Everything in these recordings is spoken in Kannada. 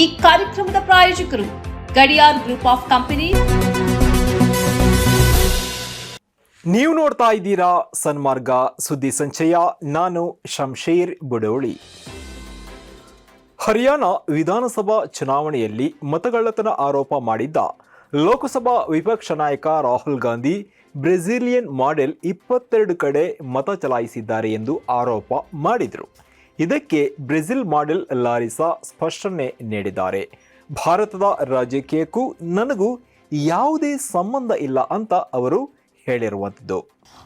ಈ ಕಾರ್ಯಕ್ರಮದ ಪ್ರಾಯೋಜಕರು ಗಡಿಯಾರ್ ಗ್ರೂಪ್ ಆಫ್ ಕಂಪನಿ. ನೀವು ನೋಡ್ತಾ ಇದ್ದೀರಾ ಸನ್ಮಾರ್ಗ, ಸುದ್ದಿ ಸಂಚಯ. ನಾನು ಶಂಶೀರ್ ಬುಡೋಳಿ. ಹರಿಯಾಣ ವಿಧಾನಸಭಾ ಚುನಾವಣೆಯಲ್ಲಿ ಮತಗಳ್ಳತನ ಆರೋಪ ಮಾಡಿದ್ದ ಲೋಕಸಭಾ ವಿಪಕ್ಷ ನಾಯಕ ರಾಹುಲ್ ಗಾಂಧಿ ಬ್ರೆಜಿಲಿಯನ್ ಮಾಡೆಲ್ ಇಪ್ಪತ್ತೆರಡು ಕಡೆ ಮತ ಚಲಾಯಿಸಿದ್ದಾರೆ ಎಂದು ಆರೋಪ ಮಾಡಿದರು. ಇದಕ್ಕೆ ಬ್ರೆಜಿಲ್ ಮಾಡೆಲ್ ಲಾರಿಸಾ ಸ್ಪಷ್ಟನೆ ನೀಡಿದ್ದಾರೆ. ಭಾರತದ ರಾಜಕೀಯಕ್ಕೂ ನನಗೂ ಯಾವುದೇ ಸಂಬಂಧ ಇಲ್ಲ ಅಂತ ಅವರು ಹೇಳಿರುವಂಥದ್ದು.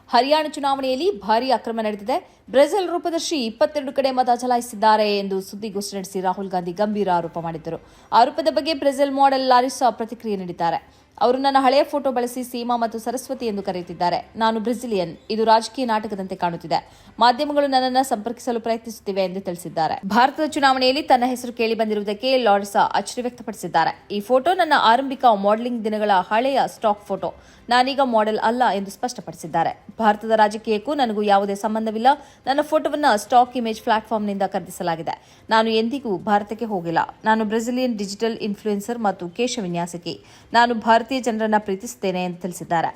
ಹರಿಯಾಣ ಚುನಾವಣೆಯಲ್ಲಿ ಭಾರಿ ಅಕ್ರಮ ನಡೆದಿದೆ. ಬ್ರೆಜಿಲ್ ರೂಪದರ್ಶಿ ಇಪ್ಪತ್ತೆರಡು ಕಡೆ ಮತ ಚಲಾಯಿಸಿದ್ದಾರೆ ಎಂದು ಸುದ್ದಿಗೋಷ್ಠಿ ನಡೆಸಿ ರಾಹುಲ್ ಗಾಂಧಿ ಗಂಭೀರ ಆರೋಪ ಮಾಡಿದ್ದರು. ಆರೋಪದ ಬಗ್ಗೆ ಬ್ರೆಜಿಲ್ ಮಾಡೆಲ್ ಲಾರಿಸಾ ಪ್ರತಿಕ್ರಿಯೆ ನೀಡಿದ್ದಾರೆ. ಅವರು ನನ್ನ ಹಳೆಯ ಫೋಟೋ ಬಳಸಿ ಸೀಮಾ ಮತ್ತು ಸರಸ್ವತಿ ಎಂದು ಕರೆಯುತ್ತಿದ್ದಾರೆ. ನಾನು ಬ್ರೆಜಿಲಿಯನ್. ಇದು ರಾಜಕೀಯ ನಾಟಕದಂತೆ ಕಾಣುತ್ತಿದೆ. ಮಾಧ್ಯಮಗಳು ನನ್ನನ್ನು ಸಂಪರ್ಕಿಸಲು ಪ್ರಯತ್ನಿಸುತ್ತಿವೆ ಎಂದು ತಿಳಿಸಿದ್ದಾರೆ. ಭಾರತದ ಚುನಾವಣೆಯಲ್ಲಿ ತನ್ನ ಹೆಸರು ಕೇಳಿ ಬಂದಿರುವುದಕ್ಕೆ ಲಾರಿಸಾ ಅಚ್ಚರಿ ವ್ಯಕ್ತಪಡಿಸಿದ್ದಾರೆ. ಈ ಫೋಟೋ ನನ್ನ ಆರಂಭಿಕ ಮಾಡೆಲಿಂಗ್ ದಿನಗಳ ಹಳೆಯ ಸ್ಟಾಕ್ ಫೋಟೋ. ನಾನೀಗ ಮಾಡೆಲ್ ಅಲ್ಲ ಎಂದು ಸ್ಪಷ್ಟಪಡಿಸಿದ್ದಾರೆ. ಭಾರತದ ರಾಜಕೀಯಕ್ಕೂ ನನಗೂ ಯಾವುದೇ ಸಂಬಂಧವಿಲ್ಲ. ನನ್ನ ಫೋಟೋವನ್ನು ಸ್ಟಾಕ್ ಇಮೇಜ್ ಪ್ಲಾಟ್ಫಾರ್ಮ್ನಿಂದ ಖರೀದಿಸಲಾಗಿದೆ. ನಾನು ಎಂದಿಗೂ ಭಾರತಕ್ಕೆ ಹೋಗಿಲ್ಲ. ನಾನು ಬ್ರೆಜಿಲಿಯನ್ ಡಿಜಿಟಲ್ ಇನ್ಫ್ಲೂಯೆನ್ಸರ್ ಮತ್ತು ಕೇಶ ವಿನ್ಯಾಸಕಿ. ನಾನು ಭಾರತೀಯ ಜನರನ್ನ ಪ್ರೀತಿಸುತ್ತೇನೆ ಎಂದು ತಿಳಿಸಿದ್ದಾರೆ.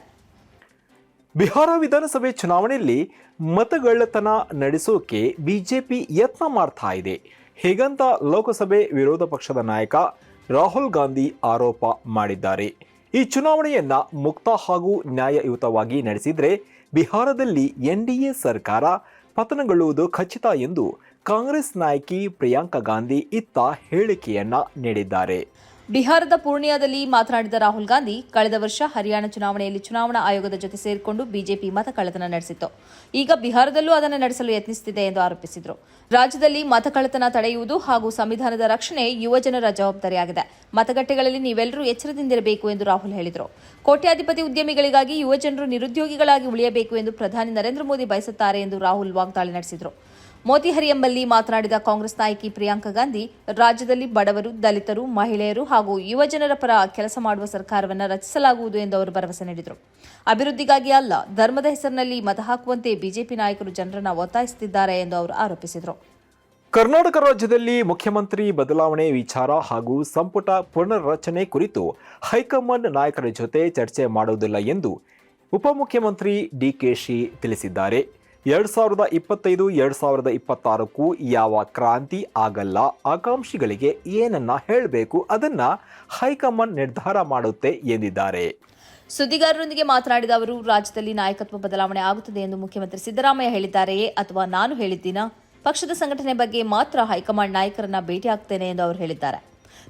ಬಿಹಾರ ವಿಧಾನಸಭೆ ಚುನಾವಣೆಯಲ್ಲಿ ಮತಗಳ್ಳತನ ನಡೆಸೋಕೆ ಬಿಜೆಪಿ ಯತ್ನ ಮಾಡ್ತಾ ಇದೆ. ಹೇಗಂತ ಲೋಕಸಭೆ ವಿರೋಧ ಪಕ್ಷದ ನಾಯಕ ರಾಹುಲ್ ಗಾಂಧಿ ಆರೋಪ ಮಾಡಿದ್ದಾರೆ. ಈ ಚುನಾವಣೆಯನ್ನ ಮುಕ್ತ ಹಾಗೂ ನ್ಯಾಯಯುತವಾಗಿ ನಡೆಸಿದ್ರೆ ಬಿಹಾರದಲ್ಲಿ ಎನ್ಡಿಎ ಸರ್ಕಾರ ಪತನಗೊಳ್ಳುವುದು ಖಚಿತ ಎಂದು ಕಾಂಗ್ರೆಸ್ ನಾಯಕಿ ಪ್ರಿಯಾಂಕಾ ಗಾಂಧಿ ಇತ್ತ ಹೇಳಿಕೆಯನ್ನ ನೀಡಿದ್ದಾರೆ. ಬಿಹಾರದ ಪೂರ್ಣಿಯಾದಲ್ಲಿ ಮಾತನಾಡಿದ ರಾಹುಲ್ ಗಾಂಧಿ, ಕಳೆದ ವರ್ಷ ಹರಿಯಾಣ ಚುನಾವಣೆಯಲ್ಲಿ ಚುನಾವಣಾ ಆಯೋಗದ ಜೊತೆ ಸೇರಿಕೊಂಡು ಬಿಜೆಪಿ ಮತ ಕಳ್ಳತನ ನಡೆಸಿತ್ತು. ಈಗ ಬಿಹಾರದಲ್ಲೂ ಅದನ್ನು ನಡೆಸಲು ಯತ್ನಿಸುತ್ತಿದೆ ಎಂದು ಆರೋಪಿಸಿದರು. ರಾಜ್ಯದಲ್ಲಿ ಮತಕಳ್ಳತನ ತಡೆಯುವುದು ಹಾಗೂ ಸಂವಿಧಾನದ ರಕ್ಷಣೆ ಯುವಜನರ ಜವಾಬ್ದಾರಿಯಾಗಿದೆ. ಮತಗಟ್ಟೆಗಳಲ್ಲಿ ನೀವೆಲ್ಲರೂ ಎಚ್ಚರದಿಂದಿರಬೇಕು ಎಂದು ರಾಹುಲ್ ಹೇಳಿದರು. ಕೋಟ್ಯಾಧಿಪತಿ ಉದ್ಯಮಿಗಳಿಗಾಗಿ ಯುವಜನರು ನಿರುದ್ಯೋಗಿಗಳಾಗಿ ಉಳಿಯಬೇಕು ಎಂದು ಪ್ರಧಾನಿ ನರೇಂದ್ರ ಮೋದಿ ಬಯಸುತ್ತಾರೆ ಎಂದು ರಾಹುಲ್ ವಾಗ್ದಾಳಿ ನಡೆಸಿದರು. ಮೋತಿಹರಿ ಎಂಬಲ್ಲಿ ಮಾತನಾಡಿದ ಕಾಂಗ್ರೆಸ್ ನಾಯಕಿ ಪ್ರಿಯಾಂಕಾ ಗಾಂಧಿ, ರಾಜ್ಯದಲ್ಲಿ ಬಡವರು, ದಲಿತರು, ಮಹಿಳೆಯರು ಹಾಗೂ ಯುವಜನರ ಪರ ಕೆಲಸ ಮಾಡುವ ಸರ್ಕಾರವನ್ನು ರಚಿಸಲಾಗುವುದು ಎಂದು ಅವರು ಭರವಸೆ ನೀಡಿದರು. ಅಭಿವೃದ್ಧಿಗಾಗಿ ಅಲ್ಲ, ಧರ್ಮದ ಹೆಸರಿನಲ್ಲಿ ಮತ ಹಾಕುವಂತೆ ಬಿಜೆಪಿ ನಾಯಕರು ಜನರನ್ನು ಒತ್ತಾಯಿಸುತ್ತಿದ್ದಾರೆ ಎಂದು ಅವರು ಆರೋಪಿಸಿದರು. ಕರ್ನಾಟಕ ರಾಜ್ಯದಲ್ಲಿ ಮುಖ್ಯಮಂತ್ರಿ ಬದಲಾವಣೆ ವಿಚಾರ ಹಾಗೂ ಸಂಪುಟ ಪುನರ್ರಚನೆ ಕುರಿತು ಹೈಕಮಾಂಡ್ ನಾಯಕರ ಜೊತೆ ಚರ್ಚೆ ಮಾಡುವುದಿಲ್ಲ ಎಂದು ಉಪಮುಖ್ಯಮಂತ್ರಿ ಡಿಕೆಶಿ ತಿಳಿಸಿದ್ದಾರೆ. ಎರಡ್ ಸಾವಿರದ ಇಪ್ಪತ್ತೈದು, ಎರಡು ಸಾವಿರದ ಇಪ್ಪತ್ತಾರಕ್ಕೂ ಯಾವ ಕ್ರಾಂತಿ ಆಗಲ್ಲ, ಆಕಾಂಕ್ಷಿಗಳಿಗೆ ಏನನ್ನ ಹೇಳಬೇಕು ಅದನ್ನ ಹೈಕಮಾಂಡ್ ನಿರ್ಧಾರ ಮಾಡುತ್ತೆ ಎಂದಿದ್ದಾರೆ. ಸುದ್ದಿಗಾರರೊಂದಿಗೆ ಮಾತನಾಡಿದ ಅವರು, ರಾಜ್ಯದಲ್ಲಿ ನಾಯಕತ್ವ ಬದಲಾವಣೆ ಆಗುತ್ತದೆ ಎಂದು ಮುಖ್ಯಮಂತ್ರಿ ಸಿದ್ದರಾಮಯ್ಯ ಹೇಳಿದ್ದಾರೆಯೇ ಅಥವಾ ನಾನು ಹೇಳಿದ್ದೀನ? ಪಕ್ಷದ ಸಂಘಟನೆ ಬಗ್ಗೆ ಮಾತ್ರ ಹೈಕಮಾಂಡ್ ನಾಯಕರನ್ನ ಭೇಟಿಯಾಗ್ತೇನೆ ಎಂದು ಅವರು ಹೇಳಿದ್ದಾರೆ.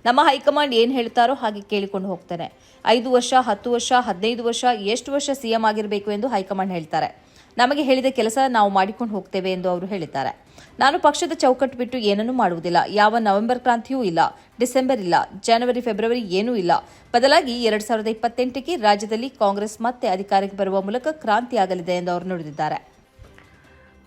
ನಮ್ಮ ಹೈಕಮಾಂಡ್ ಏನು ಹೇಳ್ತಾರೋ ಹಾಗೆ ಕೇಳಿಕೊಂಡು ಹೋಗ್ತೇನೆ. ಐದು ವರ್ಷ, ಹತ್ತು ವರ್ಷ, ಹದಿನೈದು ವರ್ಷ, ಎಷ್ಟು ವರ್ಷ ಸಿಎಂ ಆಗಿರಬೇಕು ಎಂದು ಹೈಕಮಾಂಡ್ ಹೇಳ್ತಾರೆ. ನಮಗೆ ಹೇಳಿದ ಕೆಲಸ ನಾವು ಮಾಡಿಕೊಂಡು ಹೋಗ್ತೇವೆ ಎಂದು ಅವರು ಹೇಳಿದ್ದಾರೆ. ನಾನು ಪಕ್ಷದ ಚೌಕಟ್ಟು ಬಿಟ್ಟು ಏನನ್ನೂ ಮಾಡುವುದಿಲ್ಲ. ಯಾವ ನವೆಂಬರ್ ಕ್ರಾಂತಿಯೂ ಇಲ್ಲ. ಡಿಸೆಂಬರ್ ಇಲ್ಲ. ಜನವರಿ, ಫೆಬ್ರವರಿ ಏನೂ ಇಲ್ಲ. ಬದಲಾಗಿ ಎರಡ್ ಸಾವಿರದ ಇಪ್ಪತ್ತೆಂಟಕ್ಕೆ ರಾಜ್ಯದಲ್ಲಿ ಕಾಂಗ್ರೆಸ್ ಮತ್ತೆ ಅಧಿಕಾರಕ್ಕೆ ಬರುವ ಮೂಲಕ ಕ್ರಾಂತಿಯಾಗಲಿದೆ ಎಂದು ಅವರು ನುಡಿದಿದ್ದಾರೆ.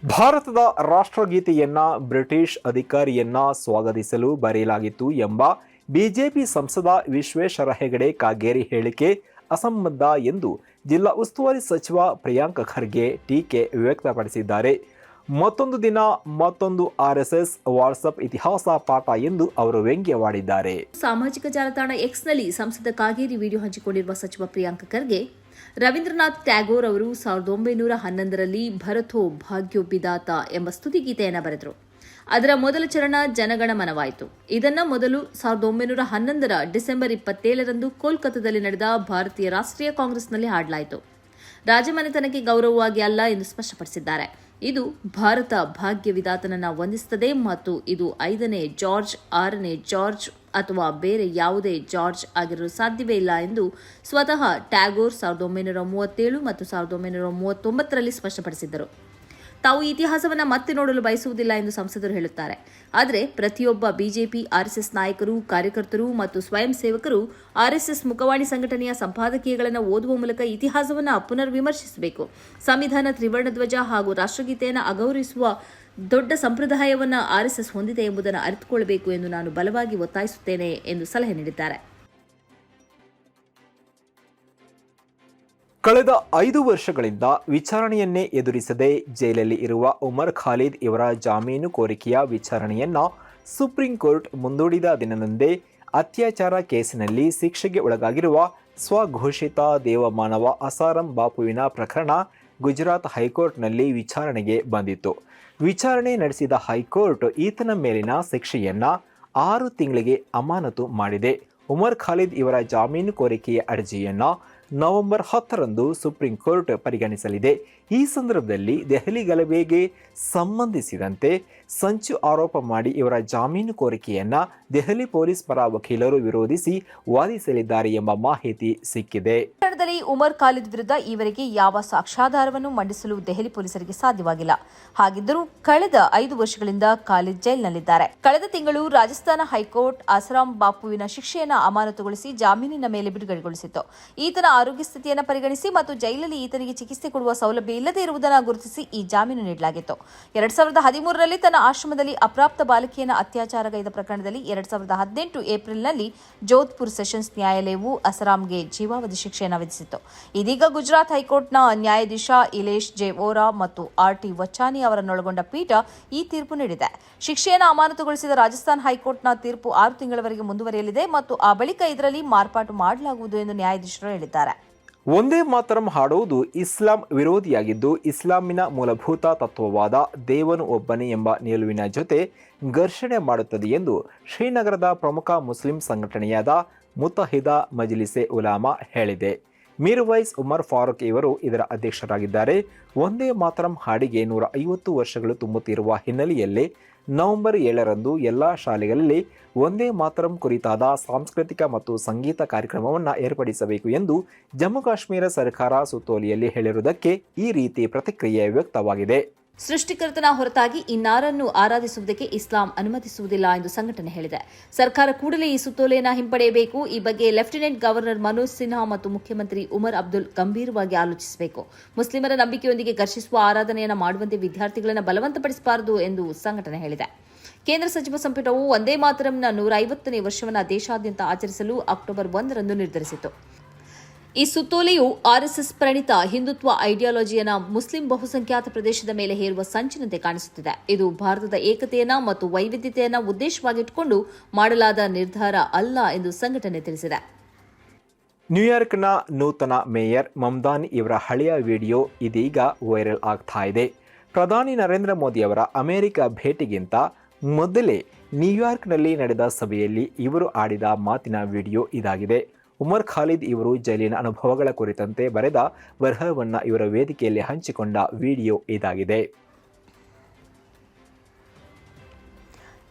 ಭಾರತದ ರಾಷ್ಟ್ರಗೀತೆಯನ್ನ ಬ್ರಿಟಿಷ್ ಅಧಿಕಾರಿಯನ್ನ ಸ್ವಾಗತಿಸಲು ಬರೆಯಲಾಗಿತ್ತು ಎಂಬ ಬಿಜೆಪಿ ಸಂಸದ ವಿಶ್ವೇಶ್ವರ ಹೆಗಡೆ ಕಾಗೇರಿ ಹೇಳಿಕೆ ಅಸಂಬದ್ಧ ಎಂದು ಜಿಲ್ಲಾ ಉಸ್ತುವಾರಿ ಸಚಿವ ಪ್ರಿಯಾಂಕ ಖರ್ಗೆ ಟೀಕೆ ವ್ಯಕ್ತಪಡಿಸಿದ್ದಾರೆ. ಮತ್ತೊಂದು ದಿನ, ಮತ್ತೊಂದು ಆರ್ಎಸ್ಎಸ್ ವಾಟ್ಸಪ್ ಇತಿಹಾಸ ಪಾಠ ಎಂದು ಅವರು ವ್ಯಂಗ್ಯವಾಡಿದ್ದಾರೆ. ಸಾಮಾಜಿಕ ಜಾಲತಾಣ ಎಕ್ಸ್ನಲ್ಲಿ ಸಂಸದ ಕಾಗೇರಿ ವಿಡಿಯೋ ಹಂಚಿಕೊಂಡಿರುವ ಸಚಿವ ಪ್ರಿಯಾಂಕ ಖರ್ಗೆ, ರವೀಂದ್ರನಾಥ್ ಟ್ಯಾಗೋರ್ ಅವರು ಸಾವಿರದ ಒಂಬೈನೂರ ಹನ್ನೊಂದರಲ್ಲಿ ಭರತೋ ಭಾಗ್ಯೋಬಿದಾತ ಎಂಬ ಸ್ತುತಿಗೀತೆಯನ್ನು ಬರೆದರು. ಅದರ ಮೊದಲ ಚರಣ ಜನಗಣಮನವಾಯಿತು ಇದನ್ನ ಮೊದಲು ಸಾವಿರದ ಒಂಬೈನೂರ ಹನ್ನೊಂದರ ಡಿಸೆಂಬರ್ ಇಪ್ಪತ್ತೇಳರಂದು ಕೋಲ್ಕತ್ತಾದಲ್ಲಿ ನಡೆದ ಭಾರತೀಯ ರಾಷ್ಟ್ರೀಯ ಕಾಂಗ್ರೆಸ್ನಲ್ಲಿ ಹಾಡಲಾಯಿತು. ರಾಜಮನೆತನಕ್ಕೆ ಗೌರವವಾಗಿ ಅಲ್ಲ ಎಂದು ಸ್ಪಷ್ಟಪಡಿಸಿದ್ದಾರೆ. ಇದು ಭಾರತ ಭಾಗ್ಯ ವಿಧಾತನನ್ನ ವಂದಿಸುತ್ತದೆ ಮತ್ತು ಇದು ಐದನೇ ಜಾರ್ಜ್, ಆರನೇ ಜಾರ್ಜ್ ಅಥವಾ ಬೇರೆ ಯಾವುದೇ ಜಾರ್ಜ್ ಆಗಿರಲು ಸಾಧ್ಯವೇ ಇಲ್ಲ ಎಂದು ಸ್ವತಃ ಟ್ಯಾಗೋರ್ ಸಾವಿರದ ಒಂಬೈನೂರ ಮೂವತ್ತೇಳು ಮತ್ತು ಸಾವಿರದ ಒಂಬೈನೂರ ಮೂವತ್ತೊಂಬತ್ತರಲ್ಲಿ ಸ್ಪಷ್ಟಪಡಿಸಿದ್ದರು. ತಾವು ಇತಿಹಾಸವನ್ನು ಮತ್ತೆ ನೋಡಲು ಬಯಸುವುದಿಲ್ಲ ಎಂದು ಸಂಸದರು ಹೇಳುತ್ತಾರೆ. ಆದರೆ ಪ್ರತಿಯೊಬ್ಬ ಬಿಜೆಪಿ ಆರ್ಎಸ್ಎಸ್ ನಾಯಕರು, ಕಾರ್ಯಕರ್ತರು ಮತ್ತು ಸ್ವಯಂ ಸೇವಕರು ಆರ್ಎಸ್ಎಸ್ ಮುಖವಾಣಿ ಸಂಘಟನೆಯ ಸಂಪಾದಕೀಯಗಳನ್ನು ಓದುವ ಮೂಲಕ ಇತಿಹಾಸವನ್ನು ಪುನರ್ ವಿಮರ್ಶಿಸಬೇಕು ಸಂವಿಧಾನ ತ್ರಿವರ್ಣ ಧ್ವಜ ಹಾಗೂ ರಾಷ್ಟ್ರಗೀತೆಯನ್ನು ಅಗೌರವಿಸುವ ದೊಡ್ಡ ಸಂಪ್ರದಾಯವನ್ನು ಆರ್ಎಸ್ಎಸ್ ಹೊಂದಿದೆ ಎಂಬುದನ್ನು ಅರಿತುಕೊಳ್ಳಬೇಕು ಎಂದು ನಾನು ಬಲವಾಗಿ ಒತ್ತಾಯಿಸುತ್ತೇನೆ ಎಂದು ಸಲಹೆ ನೀಡಿದ್ದಾರೆ. ಕಳೆದ ಐದು ವರ್ಷಗಳಿಂದ ವಿಚಾರಣೆಯನ್ನೇ ಎದುರಿಸದೆ ಜೈಲಲ್ಲಿ ಇರುವ ಉಮರ್ ಖಾಲಿದ್ ಇವರ ಜಾಮೀನು ಕೋರಿಕೆಯ ವಿಚಾರಣೆಯನ್ನ ಸುಪ್ರೀಂ ಕೋರ್ಟ್ ಮುಂದೂಡಿದ ದಿನದಂದೇ ಅತ್ಯಾಚಾರ ಕೇಸಿನಲ್ಲಿ ಶಿಕ್ಷೆಗೆ ಒಳಗಾಗಿರುವ ಸ್ವಘೋಷಿತ ದೇವಮಾನವ ಅಸಾರಂ ಬಾಪುವಿನ ಪ್ರಕರಣ ಗುಜರಾತ್ ಹೈಕೋರ್ಟ್ನಲ್ಲಿ ವಿಚಾರಣೆಗೆ ಬಂದಿತ್ತು. ವಿಚಾರಣೆ ನಡೆಸಿದ ಹೈಕೋರ್ಟ್ ಈತನ ಮೇಲಿನ ಶಿಕ್ಷೆಯನ್ನ ಆರು ತಿಂಗಳಿಗೆ ಅಮಾನತು ಮಾಡಿದೆ. ಉಮರ್ ಖಾಲಿದ್ ಇವರ ಜಾಮೀನು ಕೋರಿಕೆಯ ಅರ್ಜಿಯನ್ನ ನವೆಂಬರ್ ಹತ್ತರಂದು ಸುಪ್ರೀಂ ಕೋರ್ಟ್ ಪರಿಗಣಿಸಲಿದೆ. ಈ ಸಂದರ್ಭದಲ್ಲಿ ದೆಹಲಿ ಗಲಭೆಗೆ ಸಂಬಂಧಿಸಿದಂತೆ ಸಂಚು ಆರೋಪ ಮಾಡಿ ಇವರ ಜಾಮೀನು ಕೋರಿಕೆಯನ್ನು ದೆಹಲಿ ಪೊಲೀಸ್ ಪರ ವಕೀಲರು ವಿರೋಧಿಸಿ ವಾದಿಸಲಿದ್ದಾರೆ ಎಂಬ ಮಾಹಿತಿ ಸಿಕ್ಕಿದೆ. ಪ್ರಕರಣದಲ್ಲಿ ಉಮರ್ ಖಾಲಿದ್ ವಿರುದ್ಧ ಈವರೆಗೆ ಯಾವ ಸಾಕ್ಷ್ಯಾಧಾರವನ್ನು ಮಂಡಿಸಲು ದೆಹಲಿ ಪೊಲೀಸರಿಗೆ ಸಾಧ್ಯವಾಗಿಲ್ಲ. ಹಾಗಿದ್ದರೂ ಕಳೆದ ಐದು ವರ್ಷಗಳಿಂದ ಖಾಲಿದ್ ಜೈಲಿನಲ್ಲಿದ್ದಾರೆ. ಕಳೆದ ತಿಂಗಳು ರಾಜಸ್ಥಾನ ಹೈಕೋರ್ಟ್ ಅಸರಾಂ ಬಾಪುವಿನ ಶಿಕ್ಷೆಯನ್ನು ಅಮಾನತುಗೊಳಿಸಿ ಜಾಮೀನಿನ ಮೇಲೆ ಬಿಡುಗಡೆಗೊಳಿಸಿತ್ತು. ಈತನ ಆರೋಗ್ಯ ಸ್ಥಿತಿಯನ್ನು ಪರಿಗಣಿಸಿ ಮತ್ತು ಜೈಲಲ್ಲಿ ಈತನಿಗೆ ಚಿಕಿತ್ಸೆ ಕೊಡುವ ಸೌಲಭ್ಯ ಇಲ್ಲದೆ ಇರುವುದನ್ನು ಗುರುತಿಸಿ ಈ ಜಾಮೀನು ನೀಡಲಾಗಿತ್ತು. ಎರಡ್ ಸಾವಿರದ ಹದಿಮೂರರಲ್ಲಿ ತನ್ನ ಆಶ್ರಮದಲ್ಲಿ ಅಪ್ರಾಪ್ತ ಬಾಲಕಿಯನ್ನು ಅತ್ಯಾಚಾರಗೈದ ಪ್ರಕರಣದಲ್ಲಿ ಎರಡ್ ಸಾವಿರದ ಹದಿನೆಂಟು ಏಪ್ರಿಲ್ನಲ್ಲಿ ಜೋಧ್ಪುರ್ ಸೆಷನ್ಸ್ ನ್ಯಾಯಾಲಯವು ಅಸರಾಂಗೆ ಜೀವಾವಧಿ ಶಿಕ್ಷೆಯನ್ನು ವಿಧಿಸಿತ್ತು ಇದೀಗ ಗುಜರಾತ್ ಹೈಕೋರ್ಟ್ನ ನ್ಯಾಯಾಧೀಶ ಇಲೇಶ್ ಜೆ ವೋರಾ ಮತ್ತು ಆರ್ ಟಿ ವಚಾನಿ ಅವರನ್ನೊಳಗೊಂಡ ಪೀಠ ಈ ತೀರ್ಪು ನೀಡಿದೆ. ಶಿಕ್ಷೆಯನ್ನು ಅಮಾನತುಗೊಳಿಸಿದ ರಾಜಸ್ಥಾನ್ ಹೈಕೋರ್ಟ್ನ ತೀರ್ಪು ಆರು ತಿಂಗಳವರೆಗೆ ಮುಂದುವರಿಯಲಿದೆ ಮತ್ತು ಆ ಬಳಿಕ ಇದರಲ್ಲಿ ಮಾರ್ಪಾಟು ಮಾಡಲಾಗುವುದು ಎಂದು ನ್ಯಾಯಾಧೀಶರು ಹೇಳಿದ್ದಾರೆ. ಒಂದೇ ಮಾತರಂ ಹಾಡುವುದು ಇಸ್ಲಾಂ ವಿರೋಧಿಯಾಗಿದ್ದು, ಇಸ್ಲಾಮಿನ ಮೂಲಭೂತ ತತ್ವವಾದ ದೇವನು ಒಬ್ಬನೇ ಎಂಬ ನಿಲುವಿನ ಜೊತೆ ಘರ್ಷಣೆ ಮಾಡುತ್ತದೆ ಎಂದು ಶ್ರೀನಗರದ ಪ್ರಮುಖ ಮುಸ್ಲಿಂ ಸಂಘಟನೆಯಾದ ಮುತಹಿದ ಮಜ್ಲಿಸೆ ಉಲಾಮಾ ಹೇಳಿದೆ. ಮೀರ್ವೈಸ್ ಉಮರ್ ಫಾರೂಕ್ ಇವರು ಇದರ ಅಧ್ಯಕ್ಷರಾಗಿದ್ದಾರೆ. ಒಂದೇ ಮಾತರಂ ಹಾಡಿಗೆ ನೂರ ಐವತ್ತು ವರ್ಷಗಳು ತುಂಬುತ್ತಿರುವ ಹಿನ್ನೆಲೆಯಲ್ಲಿ ನವೆಂಬರ್ ಏಳರಂದು ಎಲ್ಲ ಶಾಲೆಗಳಲ್ಲಿ ಒಂದೇ ಮಾತರಂ ಕುರಿತಾದ ಸಾಂಸ್ಕೃತಿಕ ಮತ್ತು ಸಂಗೀತ ಕಾರ್ಯಕ್ರಮವನ್ನು ಏರ್ಪಡಿಸಬೇಕು ಎಂದು ಜಮ್ಮು ಕಾಶ್ಮೀರ ಸರ್ಕಾರ ಸುತ್ತೋಲೆಯಲ್ಲಿ ಹೇಳಿರುವುದಕ್ಕೆ ಈ ರೀತಿ ಪ್ರತಿಕ್ರಿಯೆ ವ್ಯಕ್ತವಾಗಿದೆ. ಸೃಷ್ಟಿಕರ್ತನ ಹೊರತಾಗಿ ಇನ್ನಾರನ್ನು ಆರಾಧಿಸುವುದಕ್ಕೆ ಇಸ್ಲಾಂ ಅನುಮತಿಸುವುದಿಲ್ಲ ಎಂದು ಸಂಘಟನೆ ಹೇಳಿದೆ. ಸರ್ಕಾರ ಕೂಡಲೇ ಈ ಸುತ್ತೋಲೆಯನ್ನು ಹಿಂಪಡೆಯಬೇಕು. ಈ ಬಗ್ಗೆ ಲೆಫ್ಟಿನೆಂಟ್ ಗವರ್ನರ್ ಮನೋಜ್ ಸಿನ್ಹಾ ಮತ್ತು ಮುಖ್ಯಮಂತ್ರಿ ಉಮರ್ ಅಬ್ದುಲ್ ಗಂಭೀರವಾಗಿ ಆಲೋಚಿಸಬೇಕು. ಮುಸ್ಲಿಮರ ನಂಬಿಕೆಯೊಂದಿಗೆ ಘರ್ಷಿಸುವ ಆರಾಧನೆಯನ್ನು ಮಾಡುವಂತೆ ವಿದ್ಯಾರ್ಥಿಗಳನ್ನು ಬಲವಂತಪಡಿಸಬಾರದು ಎಂದು ಸಂಘಟನೆ ಹೇಳಿದೆ. ಕೇಂದ್ರ ಸಚಿವ ಸಂಪುಟವು ಒಂದೇ ಮಾತರಂನ ನೂರ ಐವತ್ತನೇ ವರ್ಷವನ್ನು ದೇಶಾದ್ಯಂತ ಆಚರಿಸಲು ಅಕ್ಟೋಬರ್ ಒಂದರಂದು ನಿರ್ಧರಿಸಿತು ಈ ಸುತ್ತೋಲೆಯು ಆರ್ಎಸ್ಎಸ್ ಪ್ರಣಿತ ಹಿಂದುತ್ವ ಐಡಿಯಾಲಜಿಯನ್ನು ಮುಸ್ಲಿಂ ಬಹುಸಂಖ್ಯಾತ ಪ್ರದೇಶದ ಮೇಲೆ ಹೇರುವ ಸಂಚಿನಂತೆ ಕಾಣಿಸುತ್ತಿದೆ. ಇದು ಭಾರತದ ಏಕತೆಯನ್ನ ಮತ್ತು ವೈವಿಧ್ಯತೆಯನ್ನು ಉದ್ದೇಶವಾಗಿಟ್ಟುಕೊಂಡು ಮಾಡಲಾದ ನಿರ್ಧಾರ ಅಲ್ಲ ಎಂದು ಸಂಘಟನೆ ತಿಳಿಸಿದೆ. ನ್ಯೂಯಾರ್ಕ್ನ ನೂತನ ಮೇಯರ್ ಮಮ್ದಾನಿ ಇವರ ಹಳೆಯ ವಿಡಿಯೋ ಇದೀಗ ವೈರಲ್ ಆಗ್ತಾ ಇದೆ. ಪ್ರಧಾನಿ ನರೇಂದ್ರ ಮೋದಿ ಅವರ ಅಮೆರಿಕ ಭೇಟಿಗಿಂತ ಮೊದಲೇ ನ್ಯೂಯಾರ್ಕ್ನಲ್ಲಿ ನಡೆದ ಸಭೆಯಲ್ಲಿ ಇವರು ಆಡಿದ ಮಾತಿನ ವಿಡಿಯೋ ಇದಾಗಿದೆ. ಉಮರ್ ಖಾಲಿದ್ ಇವರು ಜೈಲಿನ ಅನುಭವಗಳ ಕುರಿತಂತೆ ಬರೆದ ಬರಹವನ್ನು ಇವರ ವೇದಿಕೆಯಲ್ಲಿ ಹಂಚಿಕೊಂಡ ವಿಡಿಯೋ ಇದಾಗಿದೆ.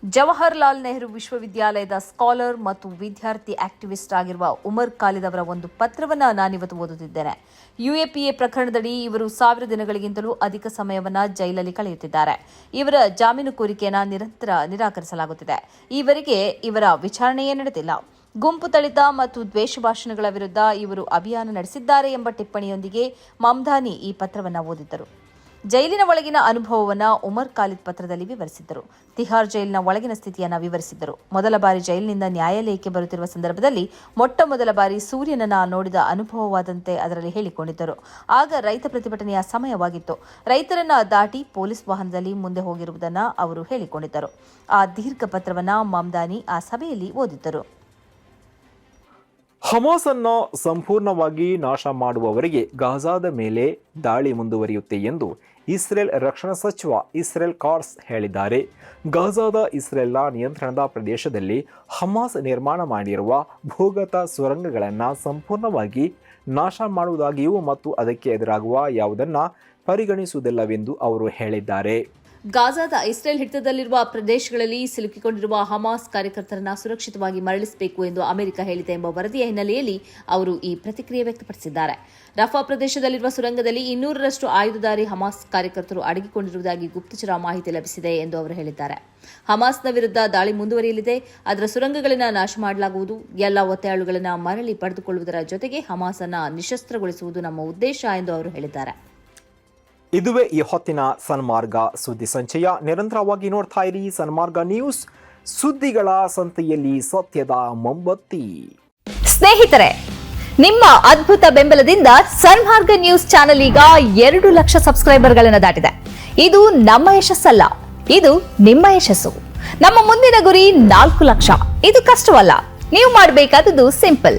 ಜವಾಹರ್ಲಾಲ್ ನೆಹರು ವಿಶ್ವವಿದ್ಯಾಲಯದ ಸ್ಕಾಲರ್ ಮತ್ತು ವಿದ್ಯಾರ್ಥಿ ಆಕ್ಟಿವಿಸ್ಟ್ ಆಗಿರುವ ಉಮರ್ ಖಾಲಿದ್ ಅವರ ಒಂದು ಪತ್ರವನ್ನು ನಾನಿವತ್ತು ಓದುತ್ತಿದ್ದೇನೆ. ಯುಎಪಿಎ ಪ್ರಕರಣದಡಿ ಇವರು ಸಾವಿರ ದಿನಗಳಿಗಿಂತಲೂ ಅಧಿಕ ಸಮಯವನ್ನು ಜೈಲಲ್ಲಿ ಕಳೆಯುತ್ತಿದ್ದಾರೆ. ಇವರ ಜಾಮೀನು ಕೋರಿಕೆಯನ್ನು ನಿರಂತರ ನಿರಾಕರಿಸಲಾಗುತ್ತಿದೆ. ಈವರೆಗೆ ಇವರ ವಿಚಾರಣೆಯೇ ನಡೆದಿಲ್ಲ. ಗುಂಪು ತಳಿತ ಮತ್ತು ದ್ವೇಷ ಭಾಷಣಗಳ ವಿರುದ್ಧ ಇವರು ಅಭಿಯಾನ ನಡೆಸಿದ್ದಾರೆ ಎಂಬ ಟಿಪ್ಪಣಿಯೊಂದಿಗೆ ಮಮ್ದಾನಿ ಈ ಪತ್ರವನ್ನು ಓದಿದ್ದರು. ಜೈಲಿನ ಒಳಗಿನ ಅನುಭವವನ್ನು ಉಮರ್ ಖಾಲಿದ್ ಪತ್ರದಲ್ಲಿ ವಿವರಿಸಿದ್ದರು. ತಿಹಾರ್ ಜೈಲಿನ ಒಳಗಿನ ಸ್ಥಿತಿಯನ್ನು ವಿವರಿಸಿದ್ದರು. ಮೊದಲ ಬಾರಿ ಜೈಲಿನಿಂದ ನ್ಯಾಯಾಲಯಕ್ಕೆ ಬರುತ್ತಿರುವ ಸಂದರ್ಭದಲ್ಲಿ ಮೊಟ್ಟ ಮೊದಲ ಬಾರಿ ಸೂರ್ಯನನ್ನ ನೋಡಿದ ಅನುಭವವಾದಂತೆ ಅದರಲ್ಲಿ ಹೇಳಿಕೊಂಡಿದ್ದರು. ಆಗ ರೈತ ಪ್ರತಿಭಟನೆಯ ಸಮಯವಾಗಿತ್ತು. ರೈತರನ್ನ ದಾಟಿ ಪೊಲೀಸ್ ವಾಹನದಲ್ಲಿ ಮುಂದೆ ಹೋಗಿರುವುದನ್ನು ಅವರು ಹೇಳಿಕೊಂಡಿದ್ದರು. ಆ ದೀರ್ಘ ಪತ್ರವನ್ನು ಮಮ್ದಾನಿ ಆ ಸಭೆಯಲ್ಲಿ ಓದಿದ್ದರು. ಹಮಾಸ್ ಅನ್ನು ಸಂಪೂರ್ಣವಾಗಿ ನಾಶ ಮಾಡುವವರೆಗೆ ಗಾಜಾದ ಮೇಲೆ ದಾಳಿ ಮುಂದುವರಿಯುತ್ತೆ ಎಂದು ಇಸ್ರೇಲ್ ರಕ್ಷಣಾ ಸಚಿವ ಇಸ್ರೇಲ್ ಕಾರ್ಸ್ ಹೇಳಿದ್ದಾರೆ. ಗಾಜಾದ ಇಸ್ರೇಲ್ನ ನಿಯಂತ್ರಣದ ಪ್ರದೇಶದಲ್ಲಿ ಹಮಾಸ್ ನಿರ್ಮಾಣ ಮಾಡಿರುವ ಭೂಗತ ಸುರಂಗಗಳನ್ನು ಸಂಪೂರ್ಣವಾಗಿ ನಾಶ ಮಾಡುವುದಾಗಿಯೂ ಮತ್ತು ಅದಕ್ಕೆ ಎದುರಾಗುವ ಯಾವುದನ್ನು ಪರಿಗಣಿಸುವುದಿಲ್ಲವೆಂದು ಅವರು ಹೇಳಿದ್ದಾರೆ. ಗಾಜಾದ ಇಸ್ರೇಲ್ ಹಿಡಿತದಲ್ಲಿರುವ ಪ್ರದೇಶಗಳಲ್ಲಿ ಸಿಲುಕಿಕೊಂಡಿರುವ ಹಮಾಸ್ ಕಾರ್ಯಕರ್ತರನ್ನ ಸುರಕ್ಷಿತವಾಗಿ ಮರಳಿಸಬೇಕು ಎಂದು ಅಮೆರಿಕ ಹೇಳಿದೆ ಎಂಬ ವರದಿಯ ಹಿನ್ನೆಲೆಯಲ್ಲಿ ಅವರು ಈ ಪ್ರತಿಕ್ರಿಯೆ ವ್ಯಕ್ತಪಡಿಸಿದ್ದಾರೆ. ರಫಾ ಪ್ರದೇಶದಲ್ಲಿರುವ ಸುರಂಗದಲ್ಲಿ ಇನ್ನೂರರಷ್ಟು ಆಯುಧಧಾರಿ ಹಮಾಸ್ ಕಾರ್ಯಕರ್ತರು ಅಡಗಿಕೊಂಡಿರುವುದಾಗಿ ಗುಪ್ತಚರ ಮಾಹಿತಿ ಲಭಿಸಿದೆ ಎಂದು ಅವರು ಹೇಳಿದ್ದಾರೆ. ಹಮಾಸ್ನ ವಿರುದ್ಧ ದಾಳಿ ಮುಂದುವರಿಯಲಿದೆ. ಅದರ ಸುರಂಗಗಳನ್ನು ನಾಶ ಮಾಡಲಾಗುವುದು. ಎಲ್ಲ ಒತ್ತೆಯಾಳುಗಳನ್ನು ಮರಳಿ ಪಡೆದುಕೊಳ್ಳುವುದರ ಜೊತೆಗೆ ಹಮಾಸನ್ನು ನಿಶಸ್ತ್ರಗೊಳಿಸುವುದು ನಮ್ಮ ಉದ್ದೇಶ ಎಂದು ಅವರು ಹೇಳಿದ್ದಾರೆ. ಇದುವೇ ಈ ಹೊತ್ತಿನ ಸನ್ಮಾರ್ಗ ಸುದ್ದಿ ಸಂಚಯ. ನಿರಂತರವಾಗಿ ನೋಡ್ತಾ ಇರಿ ಸನ್ಮಾರ್ಗ ನ್ಯೂಸ್. ಸುದ್ದಿಗಳ ಸಂತೆಯಲ್ಲಿ ಸತ್ಯದ ಮೊಂಬತ್ತಿ. ಸ್ನೇಹಿತರೆ, ನಿಮ್ಮ ಅದ್ಭುತ ಬೆಂಬಲದಿಂದ ಸನ್ಮಾರ್ಗ ನ್ಯೂಸ್ ಚಾನೆಲ್ ಈಗ ಎರಡು ಲಕ್ಷ ಸಬ್ಸ್ಕ್ರೈಬರ್ಗಳನ್ನು ದಾಟಿದೆ. ಇದು ನಮ್ಮ ಯಶಸ್ಸಲ್ಲ, ಇದು ನಿಮ್ಮ ಯಶಸ್ಸು. ನಮ್ಮ ಮುಂದಿನ ಗುರಿ ನಾಲ್ಕು ಲಕ್ಷ. ಇದು ಕಷ್ಟವಲ್ಲ, ನೀವು ಮಾಡಬೇಕಾದದ್ದು ಸಿಂಪಲ್.